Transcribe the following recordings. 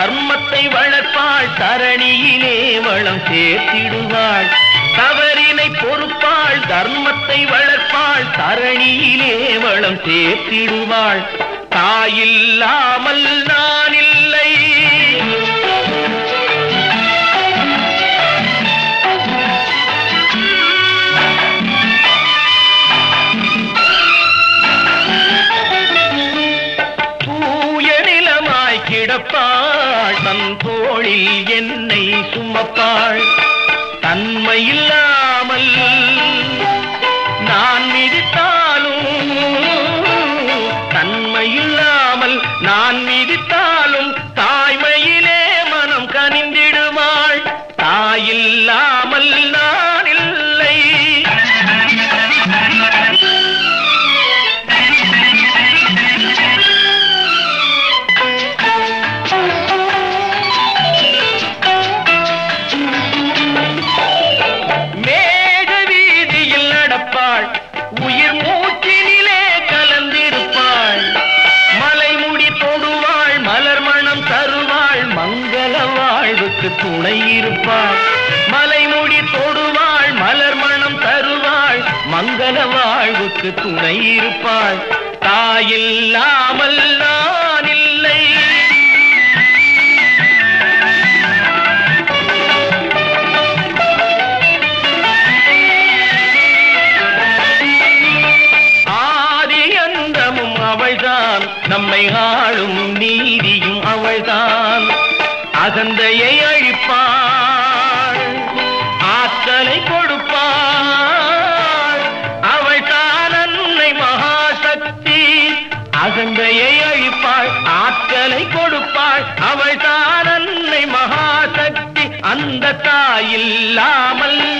தர்மத்தை வளர்ப்பாள் தரணியிலே வளம் சேர்த்திடுவாள். தவறினை பொறுப்பாள் தர்மத்தை வளர்ப்பாள் தரணியிலே வளம் சேர்த்திடுவாள். தாயில்லாமல் நான் இல்லை. தூய தன் தோளில் என்னை சுமப்பாள். தன்மையில்லாமல் எனக்கு துணை இருப்பாய் தாயில்லாமல் நான் இல்லை. ஆதி அந்தமும் அவள்தான். நம்மை ஆளும் நீதியும் அவள்தான். அகந்தையை அழிப்பான் அகந்தையை அழிப்பாள் ஆற்றலை கொடுப்பாள். அவள் தான் அன்னை மகாசக்தி. அந்த தாயில்லாமல்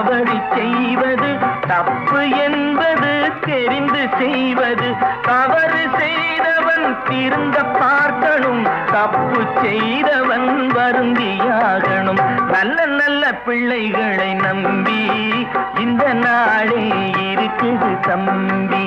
தவறி செய்வது தப்பு என்பது தெரிந்து செய்வது. தவறு செய்தவன் திருந்த பார்க்கணும் தப்பு செய்தவன் வருந்தியாகணும். நல்ல நல்ல பிள்ளைகளை நம்பி இந்த நாளே இருக்குது தம்பி.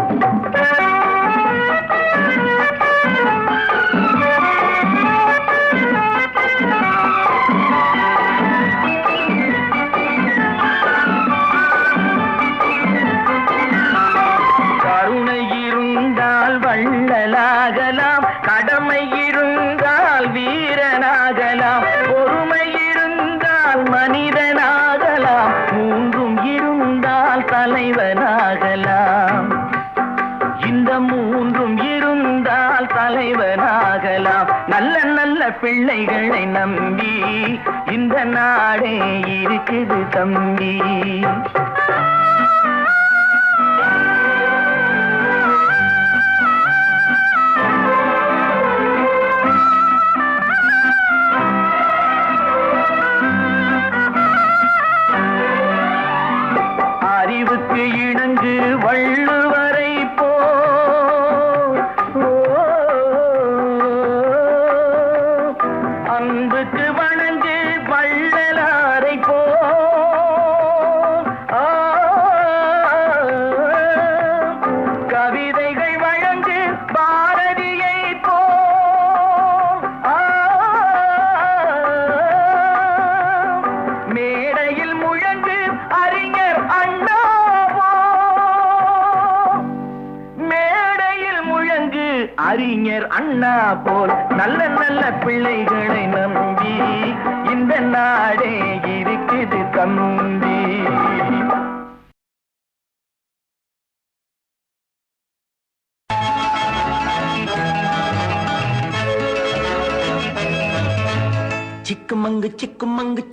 வீரனாகலாம் பொறுமை இருந்தால் மனிதனாகலாம். மூன்றும் இருந்தால் தலைவனாகலாம். இந்த மூன்றும் இருந்தால் தலைவனாகலாம். நல்ல நல்ல பிள்ளைகளை நம்பி இந்த நாடே இருக்குது தம்பி.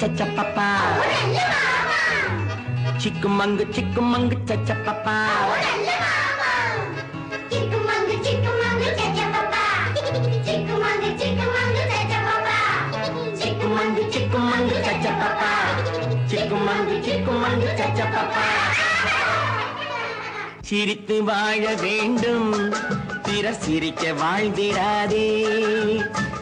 சச்ச பாப்பா சிக்குமங்கு சிக்குமங்கு சச்ச பாப்பா Chickamanga, chickamanga, cha-cha papa. Chickamanga, chickamanga, cha-cha papa. சிக்குமங்கு சிக்குமங்கு சச்ச பாப்பா சிக்குமங்கு சிக்குமங்கு சச்ச பாப்பா சிரித்து வாழ வேண்டும். பிறர் சிரிக்க வாழ்ந்திடாதே.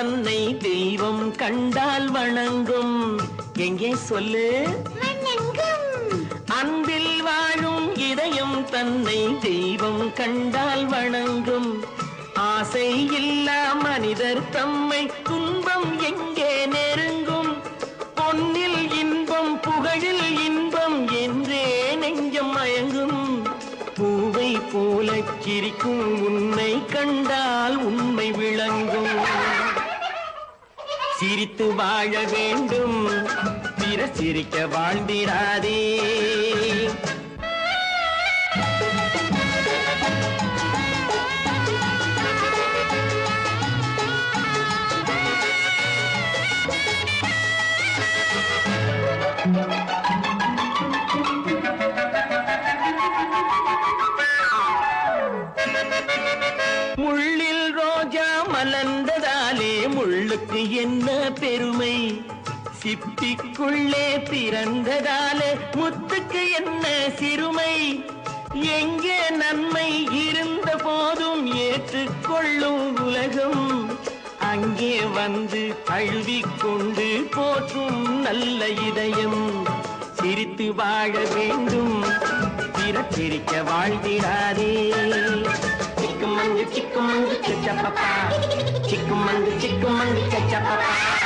தன்னை தெய்வம் கண்டால் வணங்கும். எங்கே சொல்லு. அன்பில் வாழும் இதயம் தன்னை தெய்வம் கண்டால் வணங்கும். ஆசை இல்லா மனிதர் தம்மை துன்பம் எங்கே நெருங்கும்? பொன்னில் இன்பம் புகழில் இன்பம் என்றே நெஞ்சம் மயங்கும். பூவை போல சிரிக்கும் உன்னை கண்டால் உண்மை விளங்கும். சிரித்து வாழ வேண்டும். பிற சிரிக்க வாழ்ந்திடாதே. முள்ளில் ரோஜா மலன் முள்ளுக்கு என்ன பெருமை? சிப்பிக்குள்ளே பிறந்ததால முத்துக்கு என்ன சிறுமை? எங்கே நன்மை இருந்த போதும் ஏற்றுக்கொள்ளும் உலகம்? அங்கே வந்து தழுவிக்கொண்டு போற்றும் நல்ல இதயம். சிரித்து வாழ வேண்டும். பிறப்பிரிக்க வாழ்ந்திடாதே. चिकमंग चिकमंग चचा पापा। चिकमंग चिकमंग चचा पापा।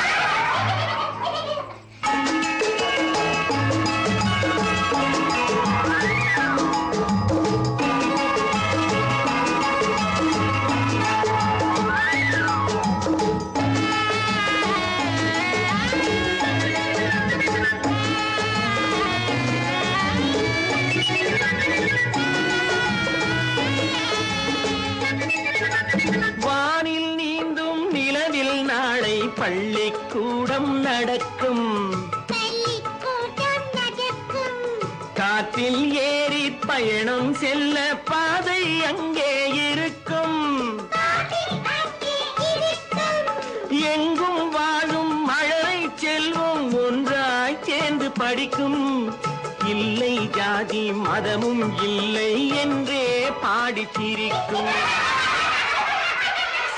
பள்ளிக்கூடம் நடக்கும். காற்றில் ஏறி பயணம் செல்ல பாதை அங்கே இருக்கும். எங்கும் வாழும் மழலை செல்வம் ஒன்றாய் சேர்ந்து படிக்கும். இல்லை ஜாதி மதமும் இல்லை என்றே பாடி சிரிக்கும்.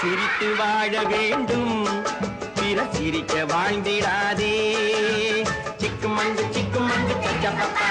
சிரித்து வாழ வேண்டும். பிற சிரிக்க வாழ்ந்திடாதே சிக்கு மங்கு சிக்கு மங்கு பச்சை பப்பா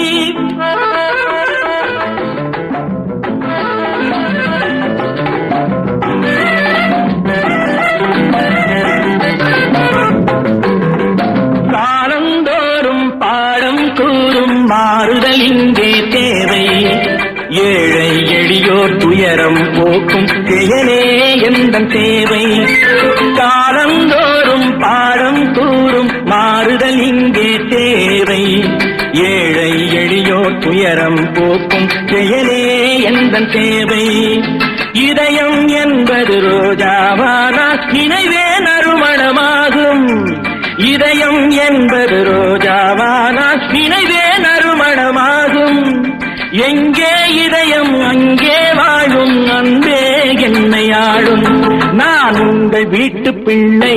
துயரம் போக்கும் செயலே எந்த தேவை. காலந்தோறும் பாடம் கூறும் மாறுதல் இங்கே தேவை. ஏழை எளியோ துயரம் போக்கும் செயலே எந்த தேவை. இதயம் என்பது ரோஜாவானா நினைவே நறுமணமாகும் இதயம் என்பது ரோ அவள் வீட்டு பிள்ளை.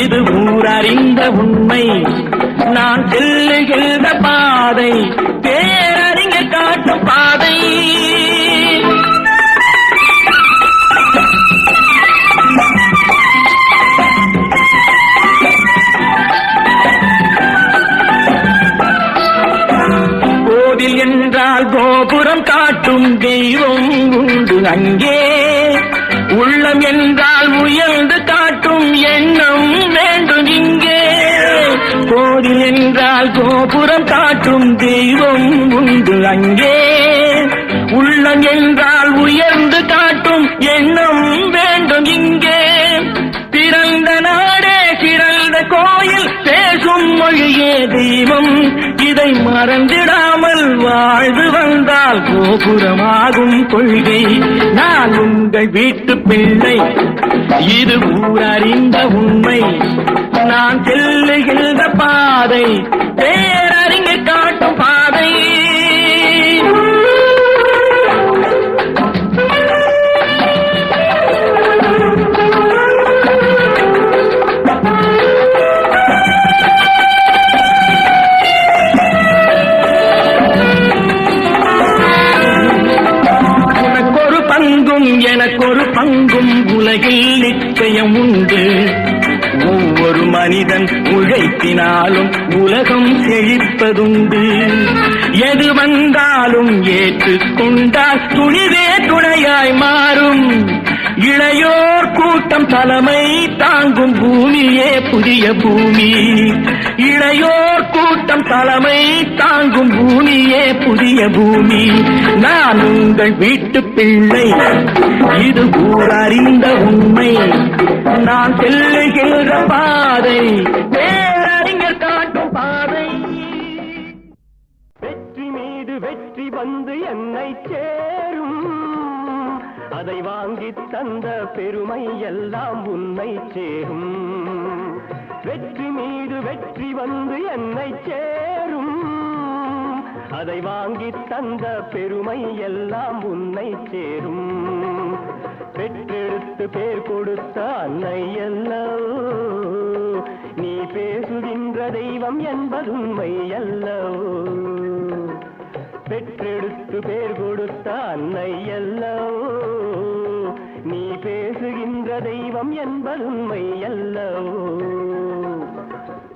இது ஊரறிந்த உண்மை. நான் செல்லுகின்ற பாதை பேரறிஞர் காட்டும் பாதை. கோவில் என்றால் கோபுரம் காட்டும் தெய்வம் உண்டு. அங்கே என்றால் கோபுரம் காட்டும் தெய்வம் உண்டு அங்கே. உள்ளம் என்றால் உயர்ந்து காட்டும் எண்ணம் வேண்டும் இங்கே. பிறந்த நாடே சிறந்த கோயில் பேசும் மொழியே தெய்வம். இதை மறந்திடாமல் வாழ்ந்து வந்தால் கோபுரமாகும் கொள்கை. நான் உங்கள் வீட்டு பிள்ளை. இது ஊரறிந்த உண்மை. நான் செல்லுகின்ற பாதை பேரறிஞ காட்டும் பாதை. உனக்கொரு பங்கும் எனக்கொரு பங்கும் உலகில் நிச்சயம் உண்டு. ஒவ்வொரு மனிதன் உழைத்தினாலும் உலகம் செழிப்பதுண்டு. எது வந்தாலும் ஏற்றுக்கொண்டால் துணிவே துணையாய் மாறும். இளையோர் கூட்டம் தலைமை தாங்கும் பூமியே புதிய பூமி. இளையோர் கூட்டம் தலைமை தாங்கும் பூமியே புதிய பூமி. நான் உங்கள் வீட்டு பிள்ளை. இது ஊரறிந்த உண்மை. நான் செல்லுகின்ற பாதை. பேரறிஞர் காட்டும் பாதை. வெற்றி மீது வெற்றி வந்து என்னை சேரும். அதை வாங்கி தந்த பெருமை எல்லாம் உன்னை சேரும். வெற்றி மீது வெற்றி வந்து என்னை சேரும். அதை வாங்கி தந்த பெருமை எல்லாம் உன்னை சேரும். பெற்றெடுத்து பேர் கொடுத்த அன்னை அல்லவோ நீ பேசுகின்ற தெய்வம் என்பதுமை அல்லவோ பெற்றெடுத்து பேர் கொடுத்த அன்னை அல்லவோ நீ பேசுகின்ற தெய்வம் என்பதுமை அல்லவோ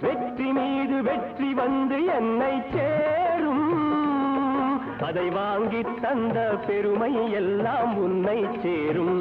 வெற்றி மீது வெற்றி வந்து என்னை சேரும். அதை வாங்கி தந்த பெருமை எல்லாம் உன்னை சேரும்.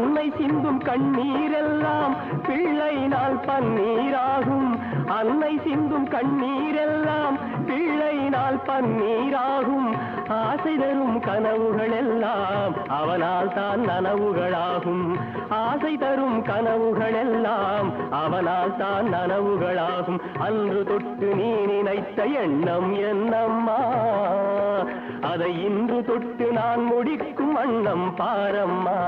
அன்னை சிந்தும் கண்ணீரெல்லாம் பிள்ளை நாள் பன்னீராகும். அன்னை சிந்தும் கண்ணீரெல்லாம் பிள்ளை நாள் பன்னீராகும். ஆசை தரும் கனவுகள் எல்லாம் அவனால் தான் நனவுகளாகும். ஆசை தரும் கனவுகள் எல்லாம் அவனால் தான் நனவுகளாகும். அன்று தொட்டு நீ நினைத்த எண்ணம் என்னம்மா? அதை இன்று தொட்டு நான் முடிக்கும் வண்ணம் பாரம்மா.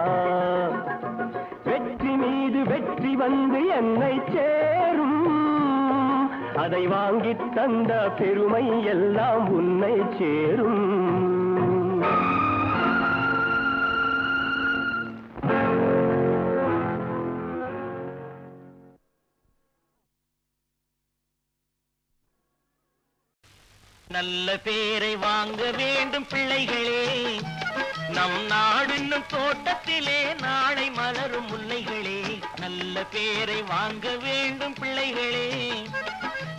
வெற்றி மீது வெற்றி வந்து என்னை சே அதை வாங்கி தந்த பெருமை எல்லாம் உன்னை சேரும். நல்ல பேரை வாங்க வேண்டும் பிள்ளைகளே. நம் நாடுன்னும் தோட்டத்திலே நாளை மலரும் முல்லைகளே. நல்ல பேரை வாங்க வேண்டும் பிள்ளைகளே.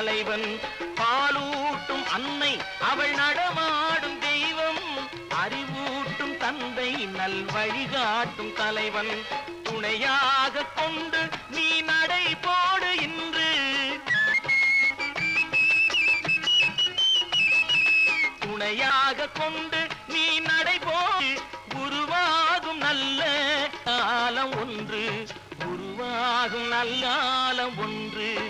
தலைவன். பாலூட்டும் அன்னை அவள் நடமாடும் தெய்வம். அறிவூட்டும் தந்தை நல் வழிகாட்டும் தலைவன். துணையாக கொண்டு நீ நடை போடு இன்று. துணையாக கொண்டு நீ நடைபோய் குருவாகும் நல்ல காலம் ஒன்று. உருவாகும் நல்லாலம் ஒன்று.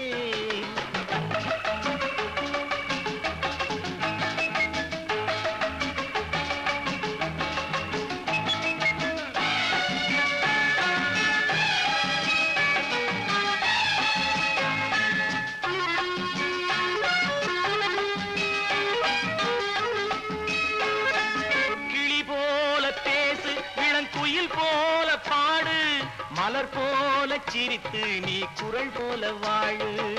சிரித்து நீ குரல் போல வாழு.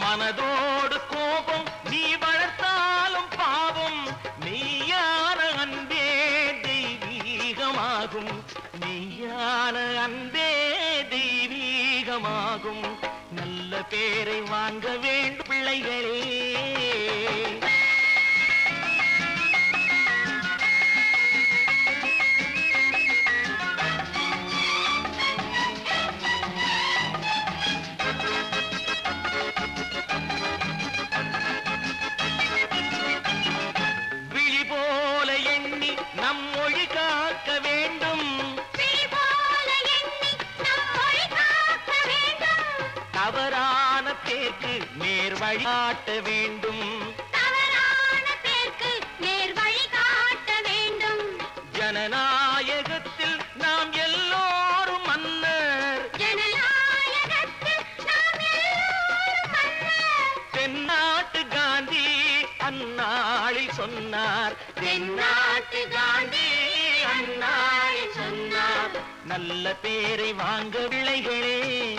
மனதோடு கோபம் நீ வளர்த்தாலும் பாவம் மெய்யான அன்பே தெய்வீகமாகும். மெய்யான அன்பே தெய்வீகமாகும். நல்ல பேரை வாங்க வேண்டும் பிள்ளைகளே. நேர் வழிகாட்ட வேண்டும். ஜனநாயகத்தில் நாம் எல்லோரும் மன்னர். தென்னாட்டு காந்தி அந்நாளில் சொன்னார். தென்னாட்டு காந்தி அந்நாளில் சொன்னார். நல்ல பேரை வாங்க விளைகளே